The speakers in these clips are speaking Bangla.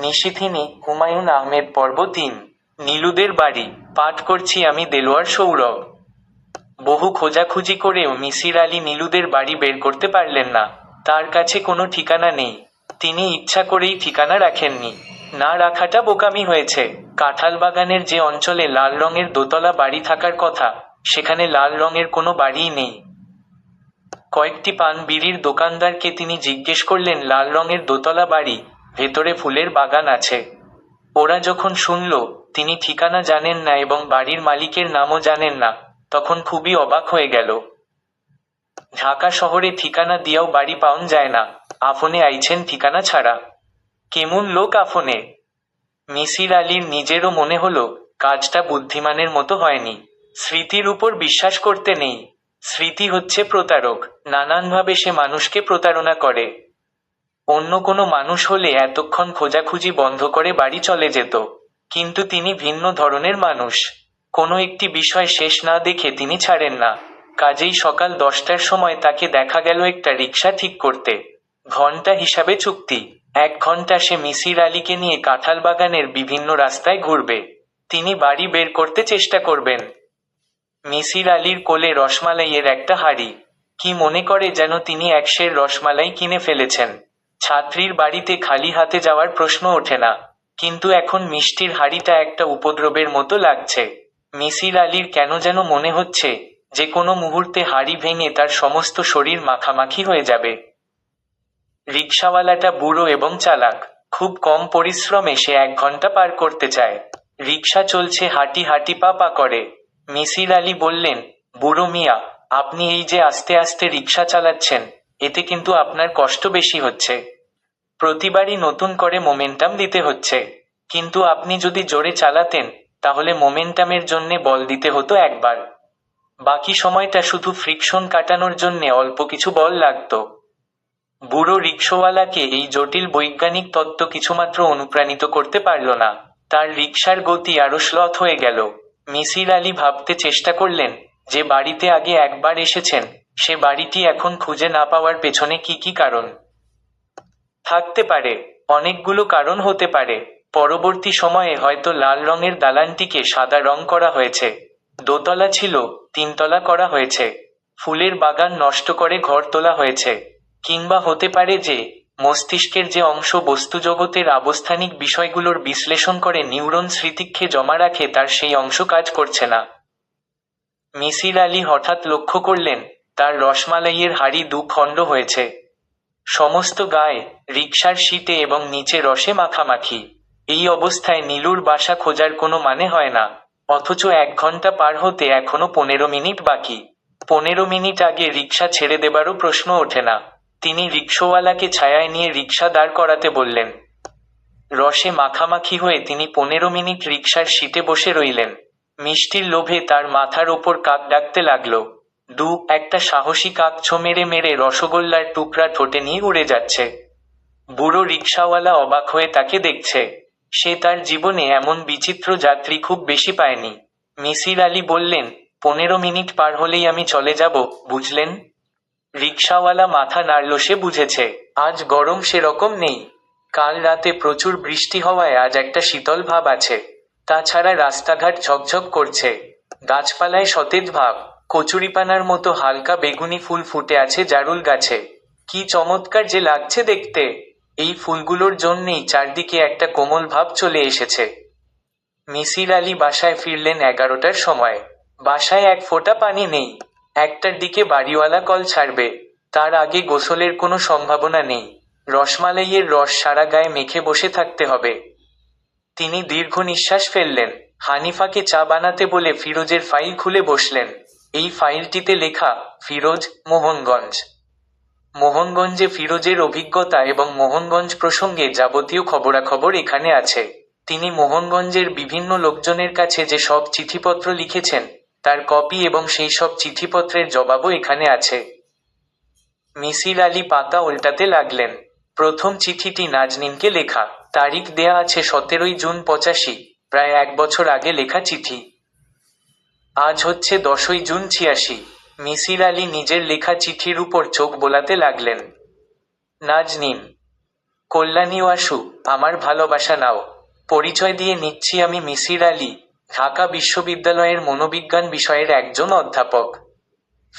নিশিথিনী, হুমায়ুন আহমেদ পর্ব তিন নীলুদের বাড়ি, পাঠ করছি আমি দেলোয়ার সৌরভ। বহু খোঁজাখুঁজি করেও মিসির আলী নীলুদের বাড়ি বের করতে পারলেন না। তার কাছে কোনো ঠিকানা নেই। তিনি ইচ্ছা করেই ঠিকানা রাখেননি। না রাখাটা বোকামি হয়েছে। কাঁঠাল বাগানের যে অঞ্চলে লাল রঙের দোতলা বাড়ি থাকার কথা, সেখানে লাল রঙের কোনো বাড়িই নেই। কয়েকটি পান বিড়ির দোকানদারকে তিনি জিজ্ঞেস করলেন, লাল রঙের দোতলা বাড়ি ভেতরে ফুলের বাগান আছে। ওরা যখন শুনল, তিনি ঠিকানা জানেন না এবং বাড়ির মালিকের নামও জানেন না, তখন খুবই অবাক হয়ে গেল। ঢাকা শহরে ঠিকানা দিয়েও বাড়ি পাওন যায় না। আফনে আইছেন ঠিকানা ছাড়া। কেমন লোক আফনে? মিসির আলীর নিজেরও মনে হলো, কাজটা বুদ্ধিমানের মতো হয়নি। স্মৃতির উপর বিশ্বাস করতে নেই। স্মৃতি হচ্ছে প্রতারক। নানানভাবে সে মানুষকে প্রতারণা করে। অন্য কোনো মানুষ হলে এতক্ষণ খোঁজাখুঁজি বন্ধ করে বাড়ি চলে যেত। কিন্তু তিনি ভিন্ন ধরনের মানুষ। কোনো একটি বিষয় শেষ না দেখে তিনি ছাড়েন না। কাজেই সকাল দশটার সময় তাকে দেখা গেল একটা রিক্সা ঠিক করতে। ঘণ্টা হিসাবে চুক্তি। এক ঘণ্টা সে মিসির আলীকে নিয়ে কাঁঠাল বাগানের বিভিন্ন রাস্তায় ঘুরবে। তিনি বাড়ি বের করতে চেষ্টা করবেন। মিসির আলীর কোলে রসমালাইয়ের একটা হাড়ি। কি মনে করে যেন তিনি একশের রসমালাই কিনে ফেলেছেন। ছাত্রীর বাড়িতে খালি হাতে যাওয়ার প্রশ্ন ওঠে না, কিন্তু এখন মিষ্টির হাড়িটা একটা উপদ্রবের মতো লাগছে। মিসির আলীর কেন যেন মনে হচ্ছে যে কোনো মুহূর্তে হাড়ি ভেঙে তার সমস্ত শরীর মাখামাখি হয়ে যাবে। রিক্সাওয়ালাটা বুড়ো এবং চালাক, খুব কম পরিশ্রমে সে এক ঘণ্টা পার করতে চায়। রিক্সা চলছে হাঁটি হাঁটি পা পা করে। মিসির আলী বললেন, বুড়ো মিয়া, আপনি এই যে আস্তে আস্তে রিক্সা চালাচ্ছেন এতে কিন্তু আপনার কষ্ট বেশি হচ্ছে। প্রতিবারই নতুন করে মোমেন্টাম দিতে হচ্ছে। কিন্তু আপনি যদি জোরে চালাতেন, তাহলে মোমেন্টামের জন্যে বল দিতে হতো একবার। বাকি সময়টা শুধু ফ্রিকশন কাটানোর জন্যে অল্প কিছু বল লাগতো। বুড়ো রিক্সোওয়ালাকে এই জটিল বৈজ্ঞানিক তত্ত্ব কিছুমাত্র অনুপ্রাণিত করতে পারল না। তার রিক্সার গতি আরও শ্লথ হয়ে গেল। মিসির আলী ভাবতে চেষ্টা করলেন যে বাড়িতে আগে একবার এসেছেন। সে বাড়িটি এখন খুঁজে না পাওয়ার পেছনে কি কি কারণ? থাকতে পারে, অনেকগুলো কারণ হতে পারে। পরবর্তী সময়ে হয়তো লাল রঙের দালানটিকে সাদা রং করা হয়েছে। দোতলা ছিল, তিনতলা করা হয়েছে। ফুলের বাগান নষ্ট করে ঘর তোলা হয়েছে। কিংবা হতে পারে যে, মস্তিষ্কের যে অংশ বস্তু জগতের আবস্থানিক বিষয়গুলোর বিশ্লেষণ করে নিউরন স্মৃতিক্ষে জমা রাখে তার সেই অংশ কাজ করছে না। মিসির আলী হঠাৎ লক্ষ্য করলেন তার রসমালাইয়ের হাড়ি দু খণ্ড হয়েছে। সমস্ত গায়ে রিক্সার শীতে এবং নিচে রসে মাখামাখি। এই অবস্থায় নীলুর বাসা খোঁজার কোনো মানে হয় না। অথচ এক ঘণ্টা পার হতে এখনও পনেরো মিনিট বাকি। পনেরো মিনিট আগে রিক্সা ছেড়ে দেবারও প্রশ্ন ওঠে না। তিনি রিক্সোওয়ালাকে ছায়ায় নিয়ে রিক্সা দাঁড় করাতে বললেন, রসে মাখামাখি হয়ে তিনি পনেরো মিনিট রিক্সার সিটে বসে রইলেন। মিষ্টির লোভে তার মাথার ওপর কাক ডাকতে লাগল। দু একটা সাহসী কাক ছো মেরে মেরে রসগোল্লার টুকরা ঠোঁটে নিয়ে উড়ে যাচ্ছে। বুড়ো রিক্সাওয়ালা অবাক হয়ে তাকে দেখছে। সে তার জীবনে এমন বিচিত্র যাত্রী খুব বেশি পায়নি। মিসির আলী বললেন, পনেরো মিনিট পার হলেই আমি চলে যাব, বুঝলেন? রিক্সাওয়ালা মাথা নাড়ল, সে বুঝেছে, আজ গরম সেরকম নেই। কাল রাতে প্রচুর বৃষ্টি হওয়ায় আজ একটা শীতল ভাব আছে। তাছাড়া রাস্তাঘাট ঝকঝক করছে। গাছপালায় সতেজ ভাব। কচুরিপানার মতো হালকা বেগুনি ফুল ফুটে আছে জারুল গাছে। কি চমৎকার যে লাগছে দেখতে। এই ফুলগুলোর জন্যেই চারদিকে একটা কোমল ভাব চলে এসেছে। মিসির আলী বাসায় ফিরলেন এগারোটার সময়। বাসায় এক ফোঁটা পানি নেই। একটার দিকে বাড়িওয়ালা কল ছাড়বে। তার আগে গোসলের কোনো সম্ভাবনা নেই। রসমালাইয়ের রস সারা গায়ে মেখে বসে থাকতে হবে। তিনি দীর্ঘ নিঃশ্বাস ফেললেন। হানিফাকে চা বানাতে বলে ফিরোজের ফাইল খুলে বসলেন। এই ফাইলটিতে লেখা, ফিরোজ মোহনগঞ্জ। মোহনগঞ্জে ফিরোজের অভিজ্ঞতা এবং মোহনগঞ্জ প্রসঙ্গে যাবতীয় খবরাখবর এখানে আছে। তিনি মোহনগঞ্জের বিভিন্ন লোকজনের কাছে যে সব চিঠিপত্র লিখেছেন, তার কপি এবং সেই সব চিঠিপত্রের জবাবও এখানে আছে। মিসির আলী পাতা উল্টাতে লাগলেন। প্রথম চিঠিটি নাজনিনকে লেখা। তারিখ দেয়া আছে সতেরোই জুন পঁচাশি, প্রায় এক বছর আগে লেখা চিঠি। আজ হচ্ছে দশই জুন ছিয়াশি। মিসির আলী নিজের লেখা চিঠির উপর চোখ বোলাতে লাগলেন। নাজনিন, কল্যাণী আসু আমার ভালোবাসা নাও। পরিচয় দিয়ে নিচ্ছি আমি মিসির আলী, ঢাকা বিশ্ববিদ্যালয়ের মনোবিজ্ঞান বিষয়ের একজন অধ্যাপক।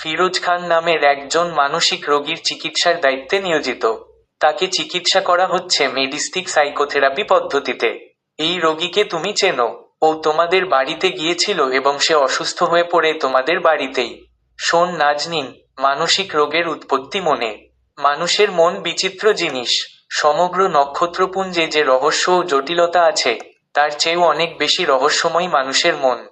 ফিরোজ খান নামের একজন মানসিক রোগীর চিকিৎসার দায়িত্বে নিয়োজিত। তাকে চিকিৎসা করা হচ্ছে মেডিস্টিক সাইকোথেরাপি পদ্ধতিতে। এই রোগীকে তুমি চেনো। ও তোমাদের বাড়িতে গিয়েছিল এবং সে অসুস্থ হয়ে পড়ে তোমাদের বাড়িতেই। শোন নাজনিন, মানসিক রোগের উৎপত্তি মনে। মানুষের মন বিচিত্র জিনিস। সমগ্র নক্ষত্রপুঞ্জে যে রহস্য ও জটিলতা আছে, তার চেয়েও অনেক বেশি রহস্যময় মানুষের মন।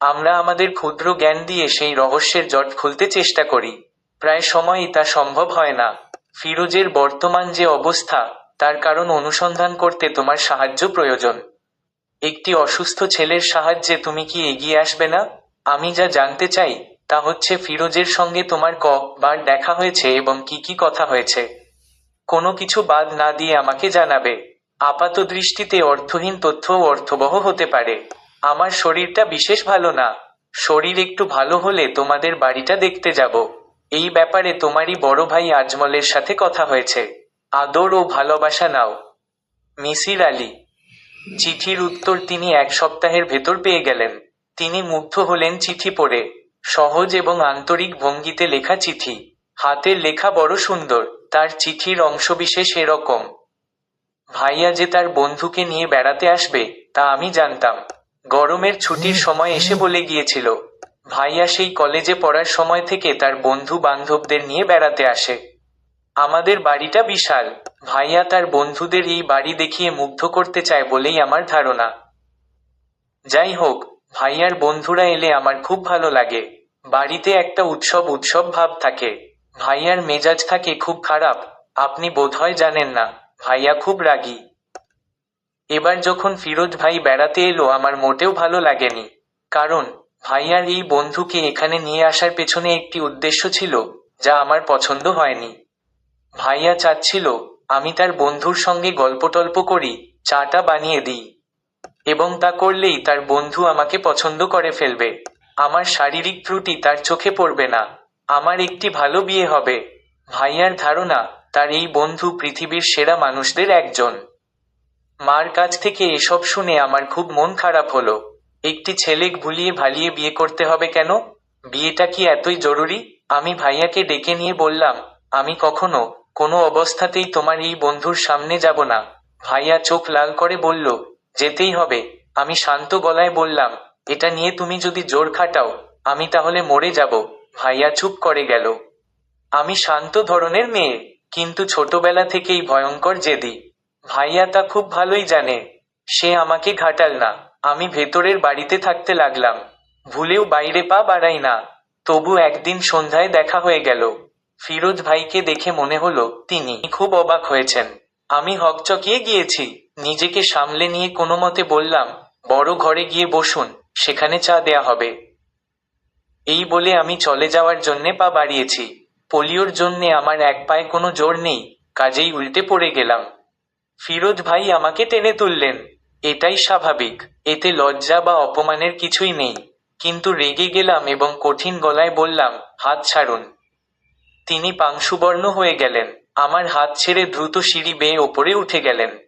আমরা আমাদের ক্ষুদ্র জ্ঞান দিয়ে সেই রহস্যের জট খুলতে চেষ্টা করি। প্রায় সময়ই তা সম্ভব হয় না। ফিরোজের বর্তমান যে অবস্থা, তার কারণ অনুসন্ধান করতে তোমার সাহায্য প্রয়োজন। একটি অসুস্থ ছেলের সাহায্যে তুমি কি এগিয়ে আসবে না? আমি যা জানতে চাই, তা হচ্ছে ফিরোজের সঙ্গে তোমার ক বার দেখা হয়েছে এবং কি কি কথা হয়েছে। কোনো কিছু বাদ না দিয়ে আমাকে জানাবে। আপাত দৃষ্টিতে অর্থহীন তথ্যও অর্থবহ হতে পারে। আমার শরীরটা বিশেষ ভালো না। শরীর একটু ভালো হলে তোমাদের বাড়িটা দেখতে যাব। এই ব্যাপারে তোমারই বড় ভাই আজমলের সাথে কথা হয়েছে। আদর ও ভালোবাসা নাও। মিসির আলী চিঠির উত্তর তিনি এক সপ্তাহের ভেতর পেয়ে গেলেন। তিনি মুগ্ধ হলেন চিঠি পড়ে। সহজ এবং আন্তরিক ভঙ্গিতে লেখা চিঠি। হাতের লেখা বড় সুন্দর, তার চিঠির অংশবিশেষ এরকম। ভাইয়া যে তার বন্ধুকে নিয়ে বেড়াতে আসবে, তা আমি জানতাম। গরমের ছুটির সময় এসে বলে গিয়েছিল, ভাইয়া সেই কলেজে পড়ার সময় থেকে তার বন্ধু বান্ধবদের নিয়ে বেড়াতে আসে। আমাদের বাড়িটা বিশাল ভাইয়া তার বন্ধুদের এই বাড়ি দেখিয়ে মুগ্ধ করতে চায় বলেই আমার ধারণা। যাই হোক, ভাইয়ার বন্ধুরা এলে আমার খুব ভালো লাগে। বাড়িতে একটা উৎসব উৎসব ভাব থাকে। ভাইয়ার মেজাজ থাকে খুব খারাপ, আপনি বোধহয় জানেন না, ভাইয়া খুব রাগী। এবার যখন ফিরোজ ভাই বেড়াতে এলো, আমার মোটেও ভালো লাগেনি। কারণ, ভাইয়ার এই বন্ধুকে এখানে নিয়ে আসার পেছনে একটি উদ্দেশ্য ছিল, যা আমার পছন্দ হয়নি। ভাইয়া চাচ্ছিল আমি তার বন্ধুর সঙ্গে গল্পটল্প করি, চাটা বানিয়ে দিই। এবং তা করলেই তার বন্ধু আমাকে পছন্দ করে ফেলবে। আমার শারীরিক ত্রুটি তার চোখে পড়বে না। আমার একটি ভালো বিয়ে হবে। ভাইয়ার ধারণা, তার এই বন্ধু পৃথিবীর সেরা মানুষদের একজন। মার কাছ থেকে এসব শুনে আমার খুব মন খারাপ হলো। একটি ছেলে ভুলিয়ে ভালিয়ে বিয়ে করতে হবে কেন? বিয়েটা কি এতই জরুরি? আমি ভাইয়াকে ডেকে নিয়ে বললাম, আমি কখনো কোনো অবস্থাতেই তোমার এই বন্ধুর সামনে যাব না। ভাইয়া চোখ লাল করে বলল, যেতেই হবে। আমি শান্ত গলায় বললাম, এটা নিয়ে তুমি যদি জোর খাটাও, আমি তাহলে মরে যাব। ভাইয়া চুপ করে গেল। আমি শান্ত ধরনের মেয়ে, কিন্তু ছোটবেলা থেকেই ভয়ঙ্কর জেদি। ভাইয়া তা খুব ভালোই জানে, সে আমাকে ঘাটাল না। আমি ভেতরের বাড়িতে থাকতে লাগলাম। ভুলেও বাইরে পা বাড়াই না। তবু একদিন সন্ধ্যায় দেখা হয়ে গেল। ফিরোজ ভাইকে দেখে মনে হলো, তিনি খুব অবাক হয়েছেন। আমি হকচকিয়ে গিয়েছি। নিজেকে সামলে নিয়ে কোনো মতে বললাম, বড় ঘরে গিয়ে বসুন, সেখানে চা দেয়া হবে। এই বলে আমি চলে যাওয়ার জন্যে পা বাড়িয়েছি। পোলিওর জন্যে আমার এক পায়ে কোনো জোর নেই, কাজেই উল্টে পড়ে গেলাম। ফিরোজ ভাই আমাকে টেনে তুললেন। এটাই স্বাভাবিক, এতে লজ্জা বা অপমানের কিছুই নেই। কিন্তু রেগে গেলাম এবং কঠিন গলায় বললাম, হাত ছাড়ুন। তিনি পাংশুবর্ণ হয়ে গেলেন। আমার হাত ছেড়ে দ্রুত সিঁড়ি বেয়ে ওপরে উঠে গেলেন।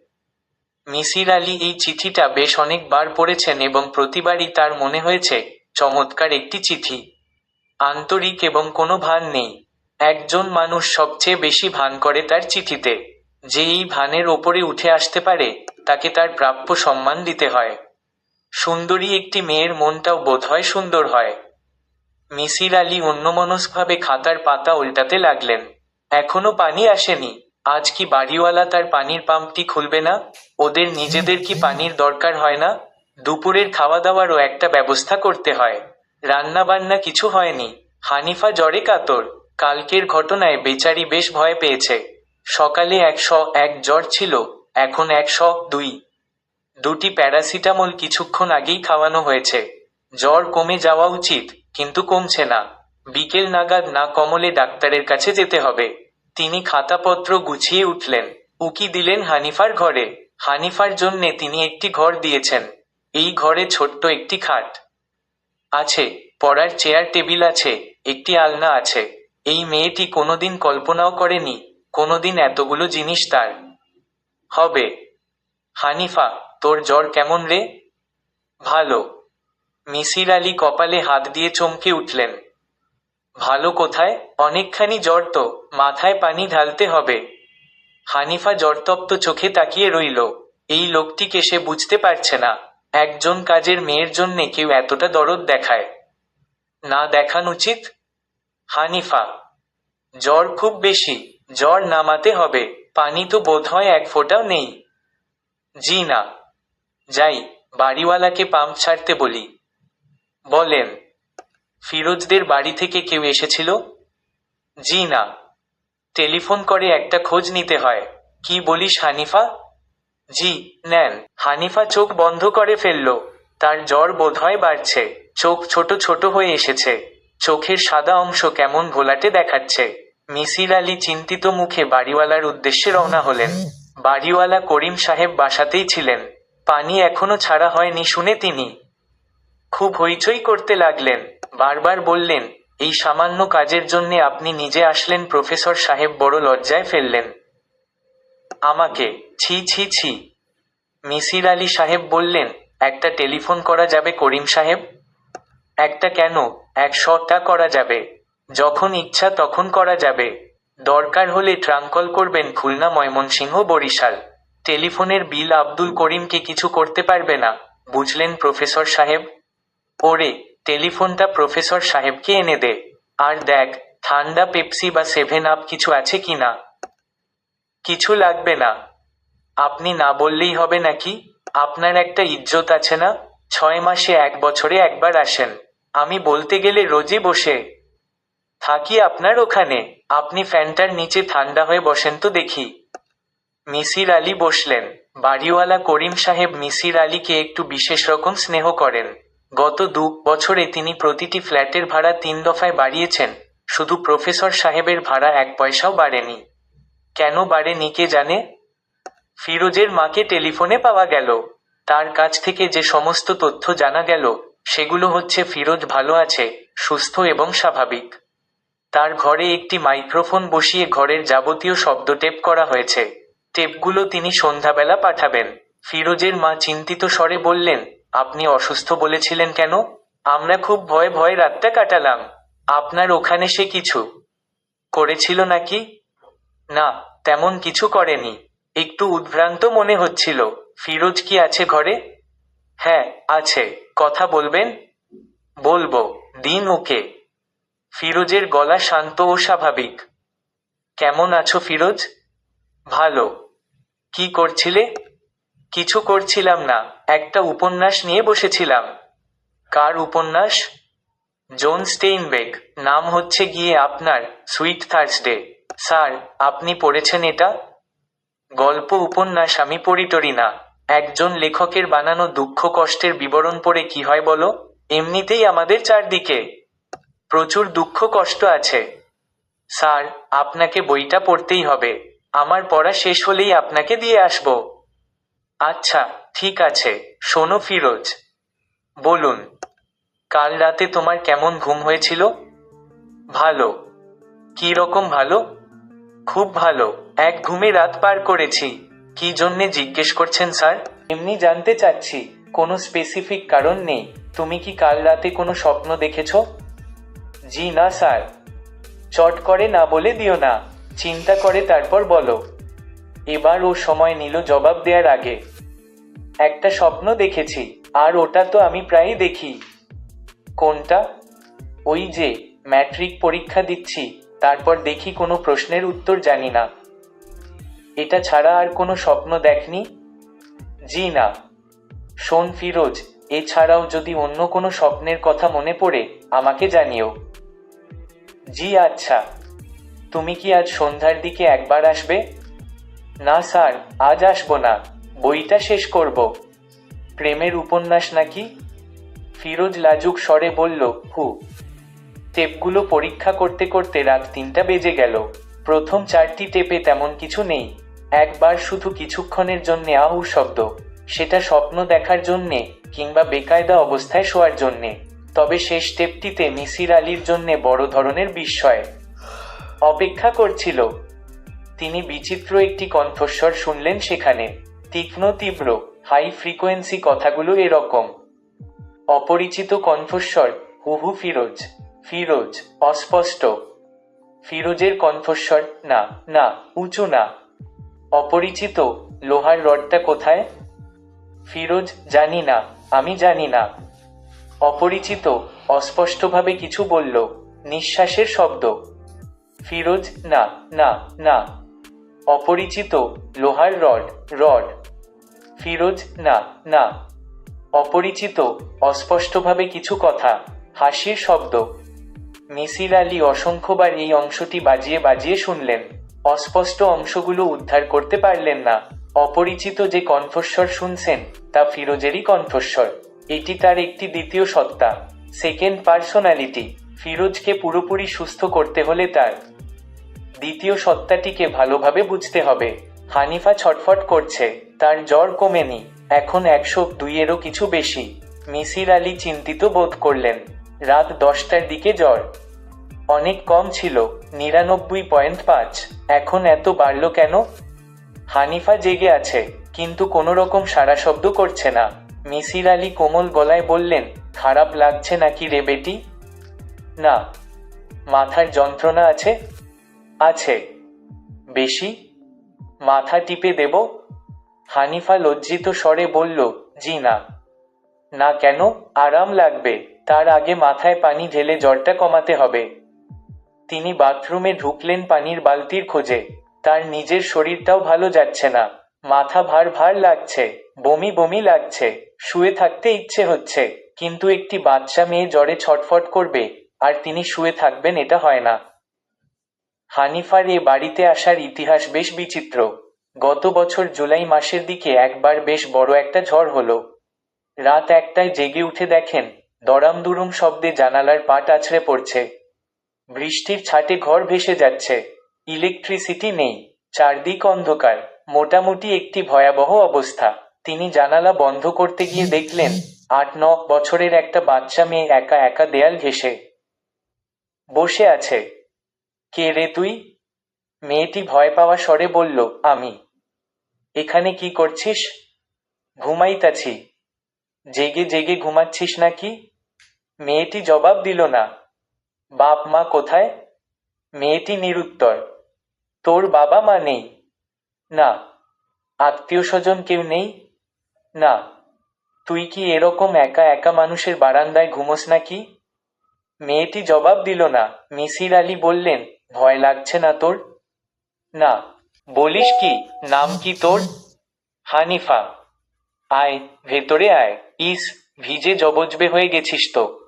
মিসির আলী এই চিঠিটা বেশ অনেকবার পড়েছেন এবং প্রতিবারই তার মনে হয়েছে, চমৎকার একটি চিঠি। আন্তরিক এবং কোনো ভান নেই। একজন মানুষ সবচেয়ে বেশি ভান করে তার চিঠিতে। যে এই ভানের ওপরে উঠে আসতে পারে, তাকে তার প্রাপ্য সম্মান দিতে হয়। সুন্দরী একটি মেয়ের মনটাও বোধহয় সুন্দর হয়। মিসির আলী অন্যমনস্কভাবে খাতার পাতা উল্টাতে লাগলেন। এখনও পানি আসেনি। আজ কি বাড়িওয়ালা তার পানির পাম্পটি খুলবে না? ওদের নিজেদের কি পানির দরকার হয় না? দুপুরের খাওয়া দাওয়ারও একটা ব্যবস্থা করতে হয়। রান্না বান্না কিছু হয়নি। হানিফা জ্বরে কাতর। কালকের ঘটনায় বেচারি বেশ ভয় পেয়েছে। সকালে একশো এক জ্বর ছিল, এখন একশো দুই। দুটি প্যারাসিটামল কিছুক্ষণ আগেই খাওয়ানো হয়েছে। জ্বর কমে যাওয়া উচিত। কিন্তু কমছে না। বিকেল নাগাদ না কমলে ডাক্তারের কাছে যেতে হবে। তিনি খাতাপত্র গুছিয়ে উঠলেন। উকি দিলেন হানিফার ঘরে। হানিফার জন্যে তিনি একটি ঘর দিয়েছেন। এই ঘরে ছোট্ট একটি খাট। আছে, পড়ার চেয়ার টেবিল আছে, একটি আলনা আছে। এই মেয়েটি কোনোদিন কল্পনাও করেনি, কোনোদিন এতগুলো জিনিস তার। হবে। হানিফা, তোর জ্বর কেমন রে? ভালো। মিসির আলী কপালে হাত দিয়ে চমকে উঠলেন। ভালো কোথায়? অনেকখানি জ্বর তো, মাথায় পানি ঢালতে হবে। হানিফা জ্বরতপ্ত চোখে তাকিয়ে রইল। এই লোকটিকে সে বুঝতে পারছে না, একজন কাজের মেয়ের জন্যে কেউ এতটা দরদ দেখায়। না দেখান উচিত? হানিফা, জ্বর খুব বেশি, জ্বর নামাতে হবে, পানি তো বোধ হয় এক ফোঁটাও নেই। জি না, যাই, বাড়িওয়ালাকে পাম্প ছাড়তে বলি। বলেন, ফিরোজদের বাড়ি থেকে কেউ এসেছিল? জি না। টেলিফোন করে একটা খোঁজ নিতে হয়। কি বলিস হানিফা? জি, নেন। হানিফা চোখ বন্ধ করে ফেলল। তার জ্বর বোধহয় বাড়ছে। চোখ ছোট ছোট হয়ে এসেছে। চোখের সাদা অংশ কেমন ঘোলাটে দেখাচ্ছে। মিসির আলী চিন্তিত মুখে বাড়িওয়ালার উদ্দেশ্যে রওনা হলেন। বাড়িওয়ালা করিম সাহেব বাসাতেই ছিলেন। পানি এখনও ছাড়া হয়নি শুনে তিনি। খুব হইচই করতে লাগলেন। বারবার বললেন, এই সামান্য কাজের জন্যে আপনি নিজে আসলেন, প্রফেসর সাহেব বড় লজ্জায় ফেললেন। আমাকে, ছি ছি ছি। মিসির আলী সাহেব বললেন, একটা টেলিফোন করা যাবে করিম সাহেব? একটা কেন? একশোটা করা যাবে। যখন ইচ্ছা তখন করা যাবে। দরকার হলে ট্রাঙ্কল করবেন খুলনা ময়মনসিংহ বরিশাল। টেলিফোনের বিল আব্দুল করিমকে কিছু করতে পারবে না। বুঝলেন প্রফেসর সাহেব ওরে টেলিফোনটা প্রফেসর সাহেবকে এনে দে। আর দেখ ঠান্ডা পেপসি বা সেভেন আপ কিছু আছে কি না? কিছু লাগবে না। আপনি না বললেই হবে নাকি? আপনার একটা ইজ্জত আছে না? ছয় মাসে এক বছরে একবার আসেন। আমি বলতে গেলে রোজই বসে। থাকি আপনার ওখানে। আপনি ফ্যানটার নিচে ঠান্ডা হয়ে বসেন তো দেখি। মিসির আলী বসলেন। বাড়িওয়ালা করিম সাহেব মিসির আলীকে একটু বিশেষ রকম স্নেহ করেন। গত দু বছরে তিনি প্রতিটি ফ্ল্যাটের ভাড়া তিন দফায় বাড়িয়েছেন। শুধু প্রফেসর সাহেবের ভাড়া এক পয়সাও বাড়েনি। কেন বাড়েনি কে জানে? ফিরোজের মাকে টেলিফোনে পাওয়া গেল। তার কাছ থেকে যে সমস্ত তথ্য জানা গেল, সেগুলো হচ্ছে ফিরোজ ভালো আছে, সুস্থ এবং স্বাভাবিক। তার ঘরে একটি মাইক্রোফোন বসিয়ে ঘরের যাবতীয় শব্দ টেপ করা হয়েছে। টেপগুলো তিনি সন্ধ্যাবেলা পাঠাবেন। ফিরোজের মা চিন্তিত স্বরে বললেন আপনি অসুস্থ বলেছিলেন কেন? আমরা খুব ভয়ে ভয়ে রাতটা কাটালাম। আপনার ওখানে সে কিছু করেছিল নাকি? না, তেমন কিছু করেনি। একটু উদ্ভ্রান্ত মনে হচ্ছিল। ফিরোজ কি আছে ঘরে? হ্যাঁ আছে। কথা বলবেন? বলব, দিন ওকে। ফিরোজের গলা শান্ত ও স্বাভাবিক। কেমন আছো ফিরোজ? ভালো। কি করছিলে? কিছু করছিলাম না, একটা উপন্যাস নিয়ে বসেছিলাম। কার উপন্যাস? John Steinbeck. নাম হচ্ছে গিয়ে আপনার সুইট থার্সডে। স্যার, আপনি পড়েছেন এটা? গল্প, উপন্যাস, আমি পড়িটরি না একজন লেখকের বানানো দুঃখ কষ্টের বিবরণ পড়ে কি হয় বলো? এমনিতেই আমাদের চারদিকে। প্রচুর দুঃখ কষ্ট আছে। স্যার, আপনাকে বইটা পড়তেই হবে। আমার পড়া শেষ হলেই আপনাকে দিয়ে আসব। আচ্ছা ঠিক আছে, শোনো ফিরোজ। বলুন, কাল রাতে তোমার কেমন ঘুম হয়েছিল? ভালো। কি রকম ভালো? খুব ভালো। এক ঘুমে রাত পার করেছি। কি জন্যে জিজ্ঞেস করছেন, স্যার? এমনি জানতে চাচ্ছি, কোনো স্পেসিফিক কারণ নেই। তুমি কি কাল রাতে কোনো স্বপ্ন দেখেছ? জি না, স্যার। চট করে না বলে দিও না। চিন্তা করে তারপর বলো। এবার ও সময় নিল জবাব দেওয়ার আগে। একটা স্বপ্ন দেখেছি, আর ওটা তো আমি প্রায়ই দেখি। কোনটা? ওই যে, ম্যাট্রিক পরীক্ষা দিচ্ছি, তারপর দেখি কোনো প্রশ্নের উত্তর জানি না। এটা ছাড়া আর কোনো স্বপ্ন দেখনি? জি না। শোন ফিরোজ, এছাড়াও যদি অন্য কোনো স্বপ্নের কথা মনে পড়ে, আমাকে জানিও। জি আচ্ছা। তুমি কি আজ সন্ধ্যার দিকে একবার আসবে? না স্যার, আজ আসব না। বইটা শেষ করব। প্রেমের উপন্যাস নাকি? ফিরোজ লাজুক স্বরে বলল, হু। টেপগুলো পরীক্ষা করতে করতে রাত তিনটা বেজে গেল। প্রথম চারটি টেপে তেমন কিছু নেই। একবার শুধু কিছুক্ষণের জন্য আহু শব্দ। সেটা স্বপ্ন দেখার জন্যে কিংবা বেকায়দা অবস্থায় শোয়ার জন্যে। তবে শেষ টেপটিতে মিসির আলীর জন্যে বড় ধরনের বিস্ময়। অপেক্ষা করছিল। তিনি বিচিত্র একটি কণ্ঠস্বর শুনলেন সেখানে। তীক্ষ্ণ, তীব্র হাই ফ্রিকোয়েন্সি কথাগুলো এরকম। অপরিচিত কণ্ঠস্বর, হুহু ফিরোজ ফিরোজ, অস্পষ্ট। ফিরোজের কণ্ঠস্বর, না না, উঁচু না। অপরিচিত, লোহার রডটা কোথায়? ফিরোজ, জানি না, আমি জানি না। অপরিচিত, অস্পষ্টভাবে কিছু বলল, নিঃশ্বাসের শব্দ। ফিরোজ, না না না। অপরিচিত লোহার রড রড। ফিরোজ, না না। অপরিচিত, অস্পষ্টভাবে কিছু কথা, হাসির শব্দ। মিসির আলী অসংখ্যবার এই অংশটি বাজিয়ে বাজিয়ে শুনলেন। অস্পষ্ট অংশগুলো উদ্ধার করতে পারলেন না। অপরিচিত যে কণ্ঠস্বর শুনছেন, তা ফিরোজেরই কণ্ঠস্বর। এটি তার একটি দ্বিতীয় সত্তা সেকেন্ড পার্সোনালিটি ফিরোজকে পুরোপুরি সুস্থ করতে হলে তার দ্বিতীয় সত্তাটিকে ভালোভাবে বুঝতে হবে। হানিফা ছটফট করছে, তার জ্বর কমেনি, এখন একশো দুইয়েরও কিছু বেশি। মিসির আলী চিন্তিত বোধ করলেন, রাত দশটার দিকে জ্বর। অনেক কম ছিল, নিরানব্বই পয়েন্ট পাঁচ, এখন এত বাড়ল কেন? হানিফা জেগে আছে, কিন্তু কোনো রকম সারা শব্দ করছে না। মিসির আলী কোমল গলায় বললেন, খারাপ লাগছে নাকি রে বেটি? না। মাথার যন্ত্রণা আছে? আছে। বেশি? মাথা টিপে দেব? হানিফা লজ্জিত স্বরে বলল, জি না। না কেন? আরাম লাগবে। তার আগে মাথায় পানি ঢেলে জ্বরটা কমাতে হবে। তিনি বাথরুমে ঢুকলেন পানির বালতির খোঁজে। তার নিজের শরীরটাও ভালো যাচ্ছে না। মাথা ভার ভার লাগছে, বমি বমি লাগছে, শুয়ে থাকতে ইচ্ছে হচ্ছে। কিন্তু একটি বাচ্চা মেয়ে জ্বরে ছটফট করবে, আর তিনি শুয়ে থাকবেন এটা হয় না। হানিফার এ বাড়িতে আসার ইতিহাস বেশ বিচিত্র। গত বছর জুলাই মাসের দিকে একবার বেশ বড় একটা ঝড় হলো। রাত একটায় জেগে উঠে দেখেন দরাম দুরুম শব্দে জানালার পাট আছড়ে পড়ছে। বৃষ্টির ছাটে ঘর ভেসে যাচ্ছে। ইলেকট্রিসিটি নেই, চারদিক অন্ধকার, মোটামুটি একটি ভয়াবহ অবস্থা। তিনি জানালা বন্ধ করতে গিয়ে দেখলেন, আট ন বছরের একটা বাচ্চা মেয়ে একা একা দেয়াল ঘেসে বসে আছে। কে রে তুই? মেয়েটি ভয় পাওয়া স্বরে বলল, আমি। এখানে কি করছিস? ঘুমাইতাছি। জেগে জেগে ঘুমাচ্ছিস নাকি? মেয়েটি জবাব দিল না। বাপ মা কোথায়? মেয়েটি নিরুত্তর। তোর বাবা মা নেই। না, আত্মীয় স্বজন কেউ নেই? না, তুই কি এরকম একা একা মানুষের বারান্দায় ঘুমোস নাকি? মেয়েটি জবাব দিল না। মিসির আলী বললেন ভয় লাগছে না তোর? না। বলিস কি? নাম কি তোর? হানিফা। আয়, ভেতরে আয়। ইস, ভিজে জবজবে হয়ে গেছিস তো।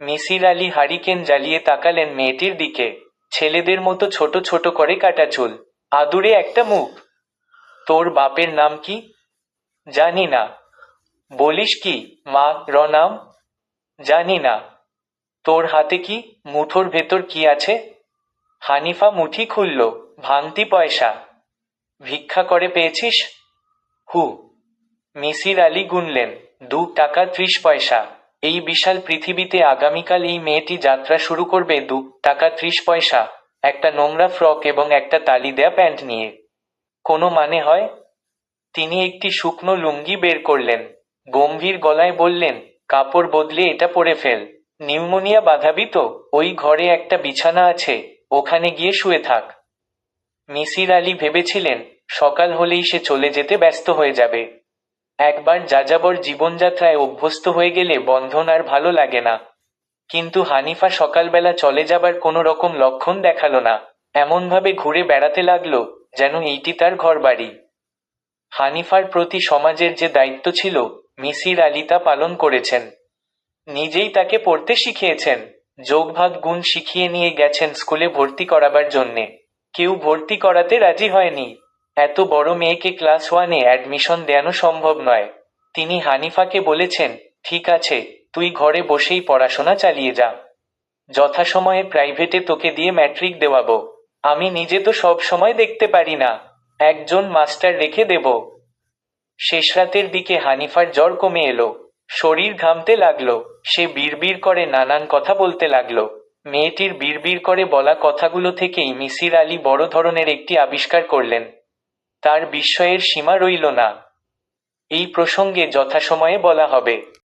মিসির আলী হারিকেন জ্বালিয়ে তাকালেন মেয়েটির দিকে। ছেলেদের মতো ছোট ছোট করে কাটা চুল। আদুরে একটা মুখ। তোর বাপের নাম কি? জানি না। বলিস কি, মা, র নাম? জানি না। তোর হাতে কি? মুঠোর ভেতর কি আছে? হানিফা মুঠি খুলল, ভাঙতি পয়সা। ভিক্ষা করে পেয়েছিস? হু। মিসির আলী গুনলেন, দু টাকা ত্রিশ পয়সা। এই বিশাল পৃথিবীতে আগামীকাল এই মেয়েটি যাত্রা শুরু করবে দু টাকা ত্রিশ পয়সা, একটা নোংরা ফ্রক এবং একটা তালি দেয়া প্যান্ট নিয়ে। কোনো মানে হয়? তিনি একটি শুকনো লুঙ্গি বের করলেন, গম্ভীর গলায় বললেন, কাপড় বদলে এটা পরে ফেল। নিউমোনিয়া বাঁধাবি তো? ওই ঘরে একটা বিছানা আছে। ওখানে গিয়ে শুয়ে থাক। মিসির আলী ভেবেছিলেন, সকাল হলেই সে চলে যেতে ব্যস্ত হয়ে যাবে। একবার যাযাবর জীবনযাত্রায় অভ্যস্ত হয়ে গেলে বন্ধন আর ভালো লাগে না। কিন্তু হানিফা সকালবেলা চলে যাবার কোনো রকম লক্ষণ দেখাল না। এমনভাবে ঘুরে বেড়াতে লাগল যেন এইটি তার ঘরবাড়ি। হানিফার প্রতি সমাজের যে দায়িত্ব ছিল, মিসির আলী তা পালন করেছেন। নিজেই তাকে পড়তে শিখিয়েছেন। যোগভাগ গুণ শিখিয়ে নিয়ে গেছেন স্কুলে ভর্তি করাবার জন্যে। কেউ ভর্তি করাতে রাজি হয়নি। এত বড় মেয়েকে ক্লাস ওয়ানে অ্যাডমিশন দেয়ানো সম্ভব নয়। তিনি হানিফাকে বলেছেন, ঠিক আছে, তুই ঘরে বসেই পড়াশোনা চালিয়ে যা। যথাসময়ে প্রাইভেটে তোকে দিয়ে ম্যাট্রিক দেওয়াবো। আমি নিজে তো সব সময় দেখতে পারি না। একজন মাস্টার রেখে দেব। শেষ রাতের দিকে হানিফার জ্বর কমে এলো। শরীর ঘামতে লাগল। সে বিড়বিড় করে নানান কথা বলতে লাগল। মেয়েটির বিড়বিড় করে বলা কথাগুলো থেকেই মিসির আলী বড় ধরনের একটি আবিষ্কার করলেন। তার বিস্ময়ের সীমা রইল না। এই প্রসঙ্গে যথাসময়ে বলা হবে।